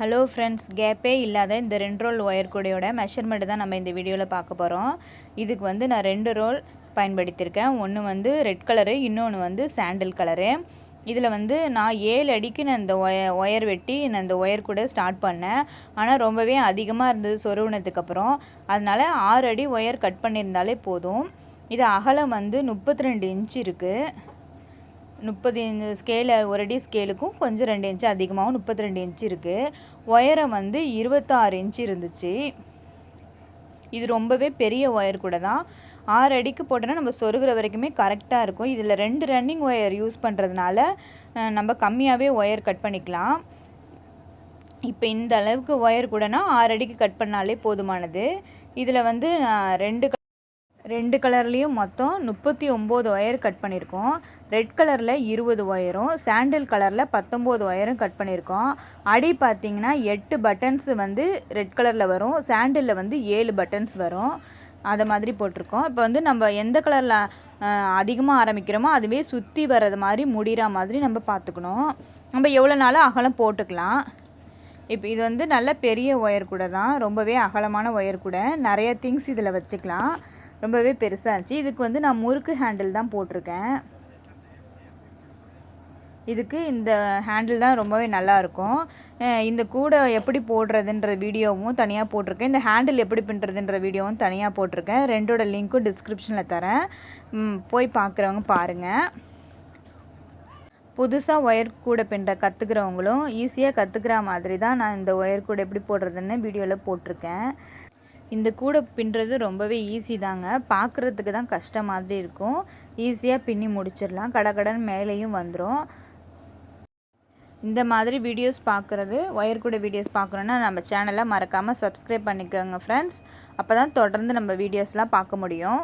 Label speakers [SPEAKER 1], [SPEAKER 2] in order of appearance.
[SPEAKER 1] Hello friends கேப்பே இல்லாத இந்த ரெண்டு ரோல் ஒயர் கூடையோட மெஷர்மெண்ட் தான் நம்ம இந்த வீடியோவில் பார்க்க போகிறோம் இதுக்கு வந்து நான் ரெண்டு ரோல் பயன்படுத்தியிருக்கேன். ஒன்று வந்து ரெட் கலரு இன்னொன்று வந்து சாண்டில் கலரு இதில் வந்து நான் ஏழு அடிக்கு நான் இந்த ஒய ஒயர் வெட்டி நான் இந்த ஒயர் கூட ஸ்டார்ட் பண்ணேன். ஆனால் ரொம்பவே அதிகமாக இருந்தது சொருவினதுக்கப்புறம் அதனால் ஆறு அடி ஒயர் கட் பண்ணியிருந்தாலே போதும். இது அகலம் வந்து முப்பத்தி ரெண்டு இன்ச் இருக்குது முப்பது ஸ்கேலு ஒரு அடி ஸ்கேலுக்கும் கொஞ்சம் ரெண்டு இன்ச்சு அதிகமாகவும் முப்பத்தி ரெண்டு இன்ச்சு இருக்குது ஒயரம் வந்து இருபத்தாறு இன்ச்சு இருந்துச்சு. இது ரொம்பவே பெரிய ஒயர் கூட தான். ஆறு அடிக்கு போட்டோன்னா நம்ம சொருகிற வரைக்குமே கரெக்டாக இருக்கும். இதில் ரெண்டு ரன்னிங் ஒயர் யூஸ் பண்ணுறதுனால நம்ம கம்மியாகவே ஒயர் கட் பண்ணிக்கலாம். இப்போ இந்த அளவுக்கு ஒயர் கூடனா ஆறு அடிக்கு கட் பண்ணாலே போதுமானது. இதில் வந்து ரெண்டு ரெண்டு கலர்லேயும் மொத்தம் முப்பத்தி ஒம்பது ஒயர் கட் பண்ணியிருக்கோம் ரெட் கலரில் இருபது ஒயரும் சாண்டில் கலரில் பத்தொம்போது ஒயரும் கட் பண்ணியிருக்கோம் அடி பார்த்திங்கன்னா எட்டு பட்டன்ஸ் வந்து ரெட் கலரில் வரும் சாண்டிலில் வந்து ஏழு பட்டன்ஸ் வரும். அதை மாதிரி போட்டிருக்கோம். இப்போ வந்து நம்ம எந்த கலரில் அதிகமாக ஆரம்பிக்கிறோமோ அதுவே சுற்றி வர்றது மாதிரி முடிகிற மாதிரி நம்ம பார்த்துக்கணும் நம்ம எவ்வளோ நாளும் அகலம் போட்டுக்கலாம். இப்போ இது வந்து நல்ல பெரிய ஒயர் கூட தான் ரொம்பவே அகலமான ஒயர் கூட. நிறைய திங்ஸ் இதில் வச்சுக்கலாம். ரொம்பவே பெருசாக இருந்துச்சு. இதுக்கு வந்து நான் முறுக்கு ஹேண்டில் தான் போட்டிருக்கேன். இதுக்கு இந்த ஹேண்டில் தான் ரொம்பவே நல்லாயிருக்கும் இந்த கூடை எப்படி போடுறதுன்ற வீடியோவும் தனியாக போட்டிருக்கேன். இந்த ஹேண்டில் எப்படி பின்னுறதுன்ற வீடியோவும் தனியாக போட்டிருக்கேன். ரெண்டோட லிங்க்கும் டிஸ்கிரிப்ஷனில் தரேன். போய் பார்க்குறவங்க பாருங்கள் புதுசாக ஒயர் கூட பின்னுற கற்றுக்கிறவங்களும் ஈஸியாக கற்றுக்கிற மாதிரி தான் நான் இந்த ஒயர் கூட எப்படி போடுறதுன்னு வீடியோவில் போட்டிருக்கேன். இந்த கூடை பின்னுறது ரொம்பவே ஈஸி தாங்க. பார்க்குறதுக்கு தான் கஷ்டம் மாதிரி இருக்கும். ஈஸியாக பின்னி முடிச்சிடலாம். கடகடன் மேலேயும் வந்துடும் இந்த மாதிரி வீடியோஸ் பார்க்குறது ஒயர் கூட வீடியோஸ் பார்க்குறோன்னா நம்ம சேனலை மறக்காமல் சப்ஸ்கிரைப் பண்ணிக்கோங்க ஃப்ரெண்ட்ஸ் அப்போ தான் தொடர்ந்து நம்ம வீடியோஸ்லாம் பார்க்க முடியும்.